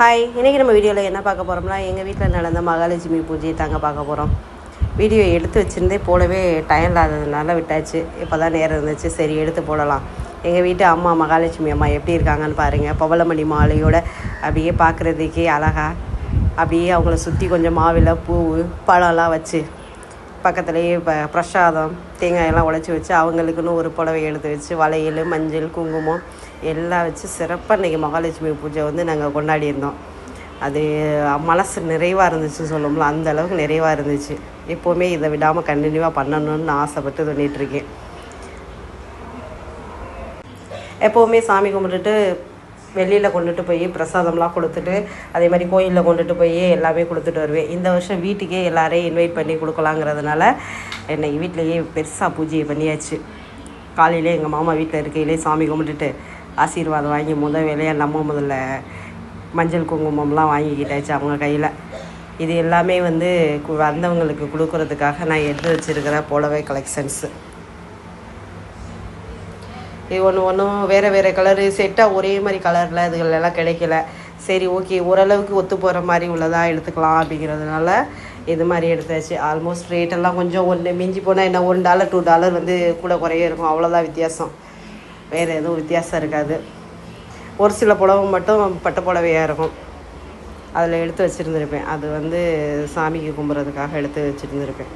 Hi இன்றைக்கி நம்ம வீடியோவில் என்ன பார்க்க போகிறோம்னா எங்கள் வீட்டில் நடந்த மகாலட்சுமி பூஜையை தாங்க பார்க்க போகிறோம் வீடியோ எடுத்து வச்சுருந்தே போடவே டைம் இல்லாததுனால விட்டாச்சு. இப்போ தான் நேரம் இருந்துச்சு. சரி எடுத்து போடலாம். எங்கள் வீட்டு அம்மா மகாலட்சுமி அம்மா எப்படி இருக்காங்கன்னு பாருங்கள் பவளமணி மாலையோட அப்படியே பார்க்குறதுக்கே அழகா அப்படியே அவங்கள சுற்றி கொஞ்சம் மாவில் பூ பழம்லாம் வச்சு பக்கத்துலேயே இப்போ பிரசாதம் தேங்காயெல்லாம் உடச்சி வச்சு அவங்களுக்குன்னு ஒரு புடவை எடுத்து வச்சு வளையல் மஞ்சள் குங்குமம் எல்லாம் வச்சு சிறப்பாக இன்றைக்கி மகாலட்சுமி பூஜை வந்து நாங்கள் கொண்டாடி இருந்தோம். அது மனசு நிறைவாக இருந்துச்சுன்னு சொல்லுவோம்ல அந்த அளவுக்கு நிறைவாக இருந்துச்சு. எப்போவுமே இதை விடாமல் கண்டினியூவாக பண்ணணும்னு ஆசைப்பட்டு பண்ணிகிட்ருக்கேன் எப்போவுமே சாமி கும்பிட்டுட்டு வெளியில் கொண்டுட்டு போய் பிரசாதம்லாம் கொடுத்துட்டு அதே மாதிரி கோயிலில் கொண்டுட்டு போய் எல்லாமே கொடுத்துட்டு வருவேன். இந்த வருஷம் வீட்டுக்கே எல்லாரையும் இன்வைட் பண்ணி கொடுக்கலாங்கிறதுனால என்னை வீட்டிலையே பெருசாக பூஜையை பண்ணியாச்சு. காலையிலே எங்கள் மாமா வீட்டில் இருக்கையிலே சாமி கும்பிட்டுட்டு ஆசீர்வாதம் வாங்கி முத வேலையாக நம்ம முதல்ல மஞ்சள் குங்குமம்லாம் வாங்கிக்கிட்டாச்சு அவங்க கையில். இது எல்லாமே வந்து வந்தவங்களுக்கு கொடுக்கறதுக்காக நான் எடுத்து வச்சிருக்கிற புடவை கலெக்ஷன்ஸு இது ஒன்று ஒன்றும் வேறு வேறு கலரு செட்டாக ஒரே மாதிரி கலரில் இதுகளெல்லாம் கிடைக்கல. சரி ஓகே ஓரளவுக்கு ஒத்து போகிற மாதிரி உள்ளதாக எடுத்துக்கலாம் அப்படிங்கிறதுனால இது மாதிரி எடுத்தாச்சு. ஆல்மோஸ்ட் ரேட்டெல்லாம் கொஞ்சம் ஒன்று மிஞ்சி போனால் என்ன ஒன் டாலர் டூ டாலர் வந்து கூட குறைய இருக்கும். அவ்வளோதான் வித்தியாசம். வேறு எதுவும் வித்தியாசம் இருக்காது. ஒரு சில புடவை மட்டும் பட்டு புடவையாக இருக்கும். அதில் எடுத்து வச்சுருந்துருப்பேன். அது வந்து சாமிக்கு கும்பிட்றதுக்காக எடுத்து வச்சுருந்துருப்பேன்.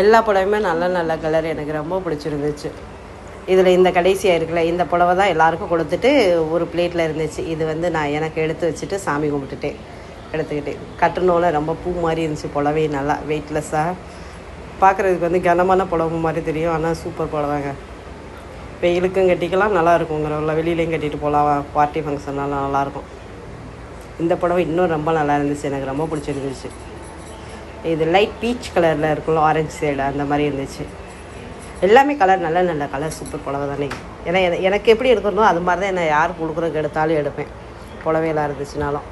எல்லா புடவையுமே நல்ல நல்ல கலர் எனக்கு ரொம்ப பிடிச்சிருந்துச்சு. இதில் இந்த கடைசியாக இருக்குல்ல இந்த புடவை தான் எல்லாருக்கும் கொடுத்துட்டு ஒரு பிளேட்டில் இருந்துச்சு. இது வந்து நான் எனக்கு எடுத்து வச்சுட்டு சாமி கும்பிட்டுட்டேன். எடுத்துக்கிட்டேன். கட்டணும்ல ரொம்ப பூ மாதிரி இருந்துச்சு புடவை நல்லா வெயிட்லெஸ்ஸாக பார்க்குறதுக்கு வந்து கனமான புடவை மாதிரி தெரியும். ஆனால் சூப்பர் புடவைங்க வெயிலுக்கும் கட்டிக்கலாம் நல்லா இருக்குங்கிற வெளியிலையும் கட்டிட்டு போகலாம். பார்ட்டி ஃபங்க்ஷன்லாம் நல்லாயிருக்கும் இந்த புடவை இன்னும் ரொம்ப நல்லா இருந்துச்சு. எனக்கு ரொம்ப பிடிச்சிருந்துச்சு. இது லைட் பீச் கலரில் இருக்கும்ல ஆரஞ்சு சைடு அந்த மாதிரி இருந்துச்சு. எல்லாமே கலர் நல்ல நல்ல கலர் சூப்பர் புடவை தானே. ஏன்னா எனக்கு எப்படி எடுக்கணும் அது மாதிரி தான் என்ன யார் கொடுக்குறதுக்கு எடுத்தாலும் எடுப்பேன். புடவையெல்லாம் இருந்துச்சுனாலும்.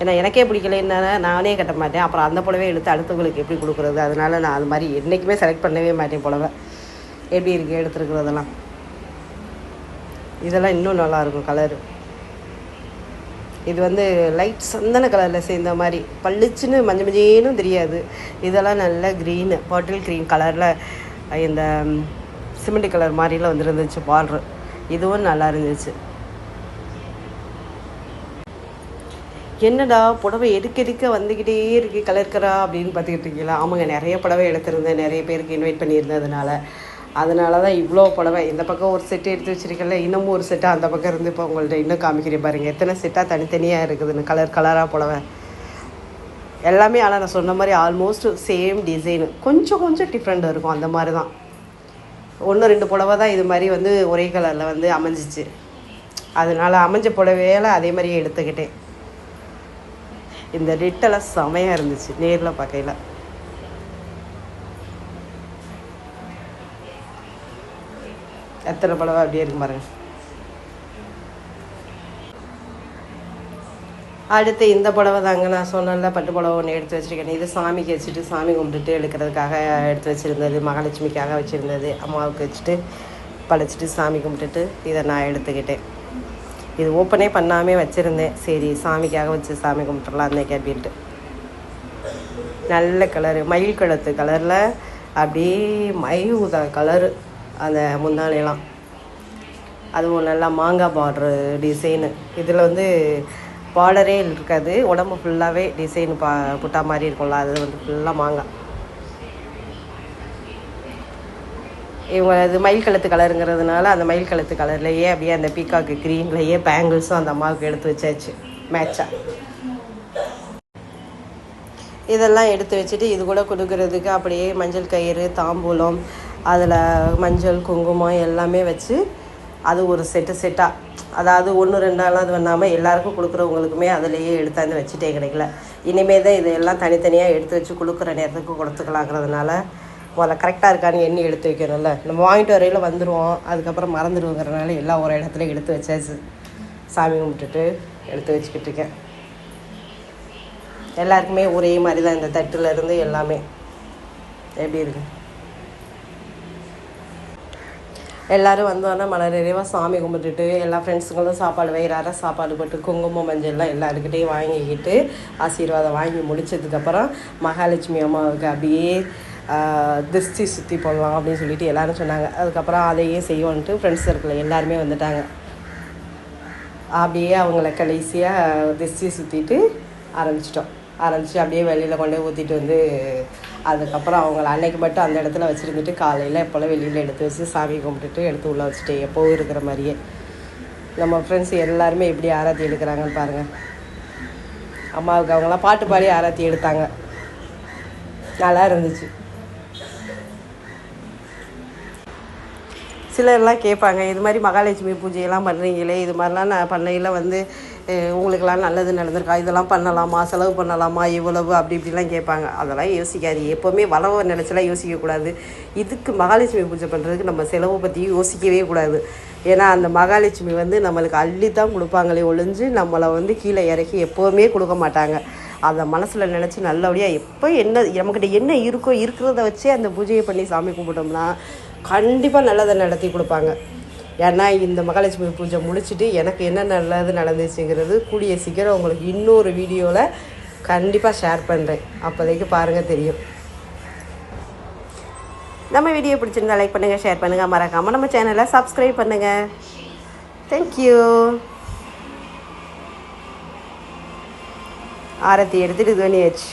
ஏன்னா எனக்கே பிடிக்கலன்னா நானே கட்ட மாட்டேன். அப்புறம் அந்த புடவை எடுத்து அடுத்தவங்களுக்கு எப்படி கொடுக்குறது? அதனால நான் அது மாதிரி என்றைக்குமே செலக்ட் பண்ணவே மாட்டேன் புடவை. எப்படி இருக்குது எடுத்துருக்குறதெல்லாம். இதெல்லாம் இன்னும் நல்லாயிருக்கும் கலரு இது வந்து லைட் சந்தன கலரில் சேர்ந்த மாதிரி. பளிச்சுன்னு மஞ்சள் மஞ்சேனும் தெரியாது. இதெல்லாம் நல்ல க்ரீனு பாட்டில் க்ரீன் கலரில் இந்த சிமெண்ட் கலர் மாதிரிலாம் வந்துருந்துச்சு பார்டர் இதுவும் நல்லா இருந்துச்சு. என்னடா புடவை எடுக்க எடுக்க வந்துக்கிட்டே இருக்கு கலர்க்கரா அப்படின்னு பார்த்துக்கிட்டு இருக்கீங்களா? ஆமாங்க நிறைய புடவை எடுத்திருந்தேன். நிறைய பேருக்கு இன்வைட் பண்ணியிருந்ததுனால. அதனால தான் இவ்வளோ புடவை. இந்த பக்கம் ஒரு செட்டு எடுத்து வச்சுருக்கல இன்னமும் ஒரு செட்டாக அந்த பக்கம் இருந்து இப்போ உங்கள்ட்ட இன்னும் காமிக்கிறேன் பாருங்கள் எத்தனை செட்டாக தனித்தனியாக இருக்குதுன்னு கலர் கலராக புடவை. எல்லாமே ஆனால் நான் சொன்ன மாதிரி ஆல்மோஸ்ட் சேம் டிசைனு கொஞ்சம் கொஞ்சம் டிஃப்ரெண்ட் இருக்கும் அந்த மாதிரி தான் ஒன்று ரெண்டு புடவை தான் இது மாதிரி வந்து ஒரே கலரில் வந்து அமைஞ்சிச்சு. அதனால் அமைஞ்ச புடவையில அதே மாதிரியே எடுத்துக்கிட்டேன். இந்த ரிட்டெல்லாம் செமையாக இருந்துச்சு நேரில் பார்க்கையில. எத்தனை புடவை அப்படியே இருக்கு பாருங்க. அடுத்து இந்த புடவை தாங்க நான் சொன்னேன்ல பட்டு புடவை ஒன்று எடுத்து வச்சிருக்கேன். இது சாமிக்கு வச்சுட்டு சாமி கும்பிட்டுட்டு எடுக்கிறதுக்காக எடுத்து வச்சுருந்தது மகாலட்சுமிக்காக வச்சுருந்தது அம்மாவுக்கு வச்சுட்டு படைச்சிட்டு சாமி கும்பிட்டுட்டு இதை நான் எடுத்துக்கிட்டேன். இது ஓப்பனே பண்ணாமே வச்சுருந்தேன். சரி சாமிக்காக வச்சு சாமி கும்பிட்டுறலாம் அன்னைக்கு அப்படின்ட்டு நல்ல கலரு மயில் கழுத்து கலரில் அப்படியே மயில் ஊதா கலரு அந்த முந்தானையெல்லாம். அதுவும் நல்லா மாங்காய் பார்டரு டிசைனு. இதில் வந்து பார்டரே இருக்காது. உடம்பு ஃபுல்லாகவே டிசைன் பா புட்டா மாதிரி இருக்கும்ல அது வந்து ஃபுல்லாக மாங்காய் இவங்க இது மயில் கழுத்து கலருங்கிறதுனால அந்த மயில் கழுத்து கலர்லேயே அப்படியே அந்த பீக்காக்கு க்ரீன்லேயே பேங்கிள்ஸும் அந்த அம்மாவுக்கு எடுத்து வச்சாச்சு. மேட்சாக இதெல்லாம் எடுத்து வச்சுட்டு இது கூட கொடுக்கறதுக்கு அப்படியே மஞ்சள் கயிறு தாம்பூலம் அதில் மஞ்சள் குங்குமம் எல்லாமே வச்சு அது ஒரு செட்டு செட்டாக அதாவது ஒன்று ரெண்டாலாம் அது பண்ணாமல் எல்லாருக்கும் கொடுக்குறவங்களுக்குமே அதிலேயே எடுத்தாந்து வச்சுட்டே கிடைக்கல. இனிமேல் தான் இதெல்லாம் தனித்தனியாக எடுத்து வச்சு கொடுக்குற நேரத்துக்கு கொடுத்துக்கலாங்கிறதுனால முதல்ல கரெக்டாக இருக்கான்னு எண்ணி எடுத்து வைக்கணும்ல. நம்ம வாங்கிட்டு வரையில் வந்துடுவோம் அதுக்கப்புறம் மறந்துடுவோங்கிறனால எல்லாம் ஒரு இடத்துல எடுத்து வச்சாச்சு. சாமி கும்பிட்டுட்டு எடுத்து வச்சுக்கிட்டு இருக்கேன். எல்லாருக்குமே ஒரே மாதிரி தான் இந்த தட்டுலேருந்து எல்லாமே. எப்படி இருக்குது எல்லாரும் வந்தோன்னா மன நிறைவாக சாமி கும்பிட்டுட்டு எல்லா ஃப்ரெண்ட்ஸுங்களும் சாப்பாடு வயிறார சாப்பாடு போட்டு குங்குமம் மஞ்சள்லாம் எல்லாருக்கிட்டையும் வாங்கிக்கிட்டு ஆசீர்வாதம் வாங்கி முடிச்சதுக்கப்புறம் மகாலட்சுமி அம்மாவுக்கு அப்படியே திருஷ்டி சுற்றி போடலாம் அப்படின்னு சொல்லிட்டு எல்லாரும் சொன்னாங்க. அதுக்கப்புறம் அதையே செய்வோன்ட்டு ஃப்ரெண்ட்ஸ் சர்க்கிள் எல்லாருமே வந்துட்டாங்க. அப்படியே அவங்கள கடைசியாக திருஷ்டி சுற்றிட்டு ஆரம்பிச்சிட்டோம். ஆரம்பித்து அப்படியே வெளியில் கொண்டு போய் ஊற்றிட்டு வந்து அதுக்கப்புறம் அவங்கள அன்னைக்கு மட்டும் அந்த இடத்துல வச்சுருந்துட்டு காலையில் எப்போல்லாம் வெளியில் எடுத்து வச்சு சாமி கும்பிட்டுட்டு எடுத்து உள்ளே வச்சுட்டு எப்போவும் இருக்கிற மாதிரியே. நம்ம ஃப்ரெண்ட்ஸ் எல்லாருமே எப்படி ஆராத்தி எடுக்கிறாங்கன்னு பாருங்கள் அம்மாவுக்கு அவங்களாம் பாட்டு பாடி ஆராத்தி எடுத்தாங்க. நல்லா இருந்துச்சு. சிலர்லாம் கேட்பாங்க இது மாதிரி மகாலட்சுமி பூஜையெல்லாம் பண்ணுறீங்களே இது மாதிரிலாம் நான் பண்ணையில் வந்து உங்களுக்கெல்லாம் நல்லது நடந்திருக்கா? இதெல்லாம் பண்ணலாமா? செலவு பண்ணலாமா? இவ்வளவு அப்படி இப்படிலாம் கேட்பாங்க. அதெல்லாம் யோசிக்காது எப்போவுமே வளவ நினச்சலாம் யோசிக்கக்கூடாது இதுக்கு மகாலட்சுமி பூஜை பண்ணுறதுக்கு நம்ம செலவை பற்றி யோசிக்கவே கூடாது. ஏன்னா அந்த மகாலட்சுமி வந்து நம்மளுக்கு அள்ளி தான் கொடுப்பாங்களே ஒழிஞ்சு நம்மளை வந்து கீழே இறக்கி எப்போவுமே கொடுக்க மாட்டாங்க. அதை மனசில் நினச்சி நல்லபடியாக எப்போ என்ன நம்மக்கிட்ட என்ன இருக்கோ இருக்கிறத வச்சே அந்த பூஜையை பண்ணி சாமி கும்பிட்டோம்னா கண்டிப்பாக நல்லதை நடத்தி கொடுப்பாங்க. ஏன்னா இந்த மகாலட்சுமி பூஜை முடிச்சுட்டு எனக்கு என்ன நல்லது நடந்துச்சுங்கிறது கூடிய சீக்கிரம் உங்களுக்கு இன்னொரு வீடியோவில் கண்டிப்பாக ஷேர் பண்ணுறேன் அப்போதைக்கு பாருங்கள் தெரியும். நம்ம வீடியோ பிடிச்சிருந்தா லைக் பண்ணுங்கள் ஷேர் பண்ணுங்கள் மறக்காமல் நம்ம சேனலை சப்ஸ்கிரைப் பண்ணுங்கள் தேங்க்யூ ஆரத்தி எடுத்துகிட்டு துவனியாச்சு